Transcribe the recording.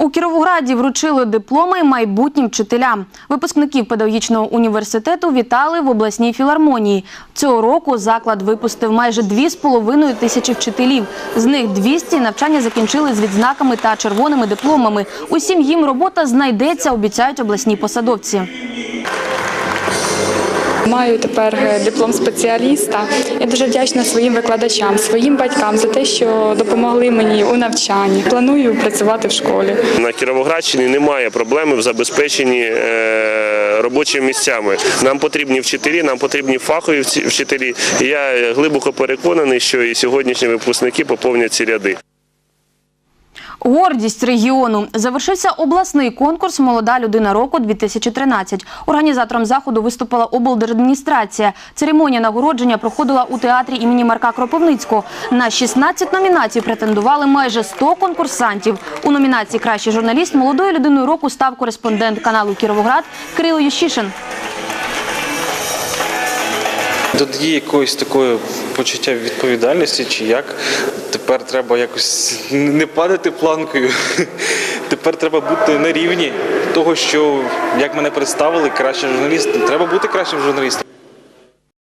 У Кіровограді вручили дипломи майбутнім вчителям. Випускників педагогічного університету вітали в обласній філармонії. Цього року заклад випустив майже 2,5 тисячі вчителів. З них 200 навчання закінчили з відзнаками та червоними дипломами. Усім їм робота знайдеться, обіцяють обласні посадовці. Маю тепер е, диплом спеціаліста. Я дуже вдячна своїм викладачам, своїм батькам за те, що допомогли мені у навчанні. Планую працювати в школі. На Кіровоградщині немає проблеми в забезпеченні е, робочими місцями. Нам потрібні вчителі, нам потрібні фахові вчителі. Я глибоко переконаний, що і сьогоднішні випускники поповнять ці ряди. Гордість регіону завершився обласний конкурс Молода людина року 2013 Організатором заходу виступила облдержадміністрація. Церемонія нагородження проходила у театрі імені Марка Кропивницького. На 16 номінацій претендували майже 100 конкурсантів. У номінації Кращий журналіст молодою людиною року став кореспондент каналу Кіровоград Кирило Ющишин. Додає якоїсь такої почуття відповідальності, чи як тепер треба якось не падати планкою. Тепер треба бути на рівні того, що як мене представили, кращий журналіст. Треба бути кращим журналістом.